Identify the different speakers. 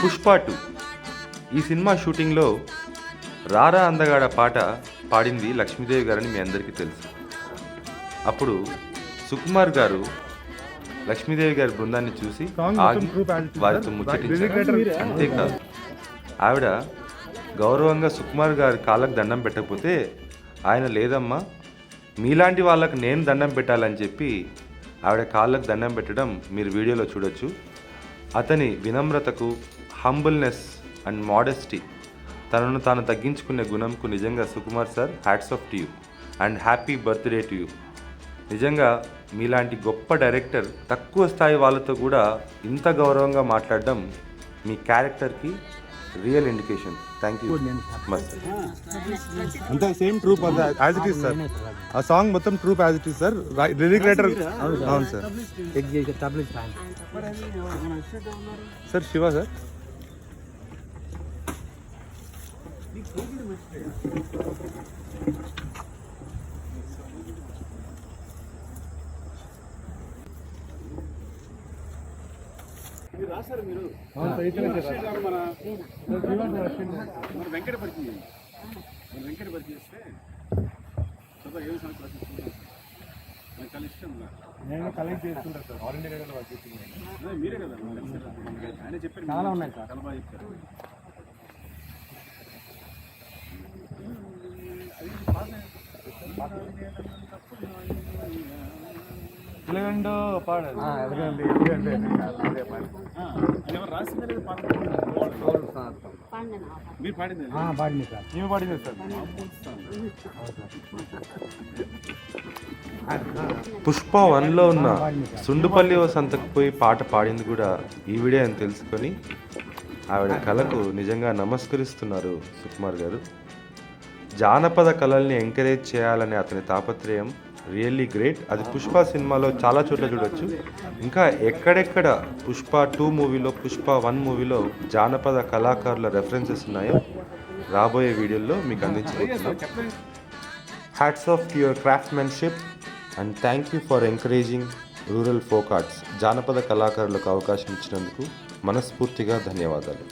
Speaker 1: Pushpa two ఈ cinema షూటింగ్లో రారా అందగాడ పాట పాడింది లక్ష్మీదేవి గారని మీ అందరికీ తెలుసు. అప్పుడు సుకుమార్ గారు లక్ష్మీదేవి గారి బృందాన్ని చూసి ఆగి వారితో ముచ్చటించారు. అంతేకాదు. ఆవిడ గౌరవంగా సుకుమార్ గారి కాళ్ళకు దండం పెట్టకపోతే ఆయన లేదమ్మా మీలాంటి వాళ్ళకు నేను దండం పెట్టాలని చెప్పి ఆవిడ కాళ్ళకు దండం పెట్టడం మీరు వీడియోలో చూడొచ్చు. అతని వినమ్రతకు హంబుల్నెస్ అండ్ మోడెస్టీ తనను తాను తగ్గించుకునే గుణంకు నిజంగా Sukumar sir hats off to you and happy birthday to you నిజంగా మీలాంటి గొప్ప డైరెక్టర్ తక్కువ స్థాయి వాళ్ళతో కూడా ఇంత గౌరవంగా మాట్లాడడం మీ క్యారెక్టర్కి real indication thank you much
Speaker 2: అంతా same troop as it is sir ఆ సాంగ్ మొత్తం troop as it is sir lyric writer అవును sir
Speaker 3: Tabligh fan
Speaker 2: sir Shiva sir నేను కలెక్ట్ చేసుకుంటా సార్. ఆల్ ఇండియా రేడియోలో వర్క్ చేసింది
Speaker 3: చాలా ఉన్నాయి సార్.
Speaker 2: ఎలగండో పాడారు
Speaker 3: ఆ,
Speaker 2: ఎలగండి ఎలగండి అదే పాడు.
Speaker 4: మీరు పాడింది
Speaker 3: ఆ, పాడింది సార్.
Speaker 2: ఈమె పాడింది సార్?
Speaker 1: పుష్ప వన్లో ఉన్న సుండుపల్లి ఓ సంతకు పోయి పాట పాడింది కూడా ఈవిడే అని తెలుసుకొని ఆవిడ కళకు నిజంగా నమస్కరిస్తున్నారు సుకుమార్ గారు. జానపద కళల్ని ఎంకరేజ్ చేయాలనే అతని తాపత్రయం రియల్లీ గ్రేట్. అది పుష్ప సినిమాలో చాలా చోట్ల చూడొచ్చు. ఇంకా ఎక్కడెక్కడ పుష్ప టూ మూవీలో పుష్ప వన్ మూవీలో జానపద కళాకారుల రెఫరెన్సెస్ ఉన్నాయో రాబోయే వీడియోల్లో మీకు అందించబోతున్నాం. Hats off your your craftsmanship and thank you for encouraging rural folk arts జానపద కళాకారులకు అవకాశం ఇచ్చినందుకు మనస్ఫూర్తిగా ధన్యవాదాలు.